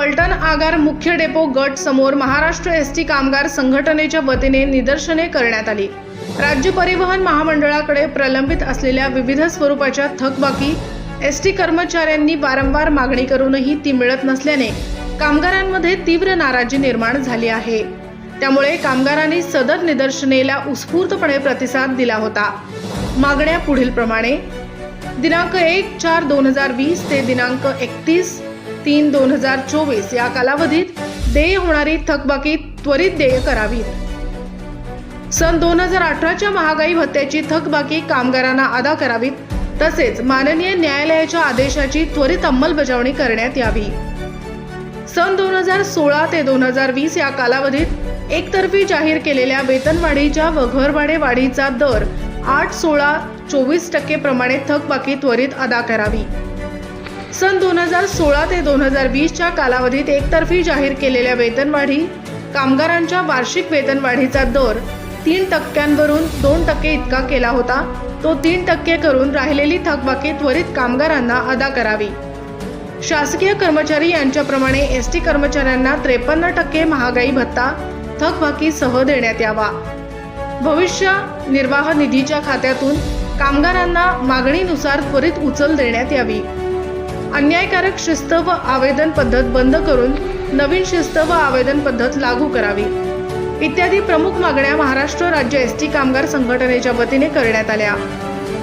पलटण आगार मुख्य डेपो गट समोर महाराष्ट्र एस टी कामगार संघटनेच्या वतीने निदर्शने करण्यात आली. राज्य परिवहन महामंडळाकडे प्रलंबित असलेल्या विविध स्वरूपाच्या थकबाकी एस टी कर्मचाऱ्यांनी वारंवार मागणी करूनही ती मिळत नसल्याने कामगारांमध्ये तीव्र नाराजी निर्माण झाली आहे. त्यामुळे कामगारांनी सदर निदर्शनेला उत्स्फूर्तपणे प्रतिसाद दिला होता. मागण्या पुढीलप्रमाणे दिनांक एक चार दोन हजार वीस ते दिनांक एकतीस तीन दोन हजार चोवीस या कालावधीत देय होणारी थकबाकी त्वरित देय करावीत सन दोन हजार अठराच्या महागाई भत्त्याची थकबाकी कामगारांना अदा करावीत तसेच माननीय न्यायालयाच्या आदेशाची त्वरित अंमलबजावणी करण्यात यावी. सन दोन हजार सोळा ते दोन हजार वीस या कालावधीत एकतर्फी जाहीर केलेल्या वेतनवाढीच्या व घरभाडे वाढीचा दर आठ सोळा चोवीस टक्के प्रमाणे थकबाकी त्वरित अदा करावी. सन दोन हजार सोळा ते दोन हजार वीसच्या कालावधीत एकतर्फी जाहीर केलेल्या वेतनवाढी कामगारांच्या वार्षिक वेतनवाढीचा दर तीन टक्क्यांवरून दोन टक्के इतका केला होता. तो तीन टक्के करून राहिलेली थकबाकी त्वरित कामगारांना अदा करावी. शासकीय कर्मचारी यांच्याप्रमाणे एस टी कर्मचाऱ्यांना त्रेपन्न टक्के महागाई भत्ता थकबाकीसह देण्यात यावा. भविष्य निर्वाह निधीच्या खात्यातून कामगारांना मागणीनुसार त्वरित उचल देण्यात यावी. अन्यायकारक शिस्त व आवेदन पद्धत बंद करून नवीन शिस्त व आवेदन पद्धत लागू करावी. इत्यादी प्रमुख मागण्या महाराष्ट्र राज्य एस टी कामगार संघटनेच्या वतीने करण्यात आल्या.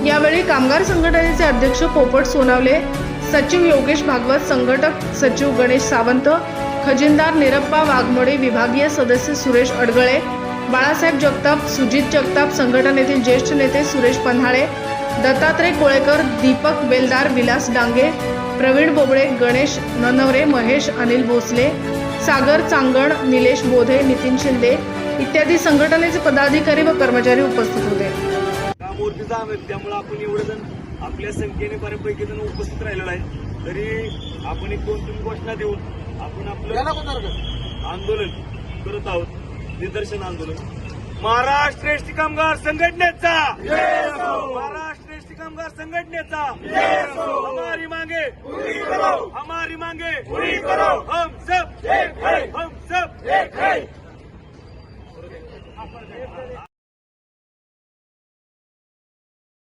यावेळी कामगार संघटनेचे अध्यक्ष पोपट सोनावले सचिव योगेश भागवत संघटक सचिव गणेश सावंत खजिनदार निरप्पा वाघमोडे विभागीय सदस्य सुरेश अडगळे बाळासाहेब जगताप सुजित जगताप संघटनेतील ज्येष्ठ नेते सुरेश पन्हाळे दत्तात्रय कोळेकर दीपक बेलदार विलास डांगे प्रवीण बोबडे गणेश ननवरे महेश अनिल भोसले सागर चांगण निलेश बोधे नितीन शिंदे इत्यादी संघटनेचे पदाधिकारी व कर्मचारी उपस्थित होते. त्यामुळे आपण एवढे जण आपल्या संख्येने बऱ्यापैकी जण उपस्थित राहिलेलो आहे. तरी आपण एक दोन तीन घोषणा देऊन आपण आपलं आंदोलन करत आहोत. निदर्शन आंदोलन. महाराष्ट्र कामगार संघटनेचा! महाराष्ट्र कामगार संघटनेचा. हमारी मांगे. हमारी मांगे. हम सब हम सब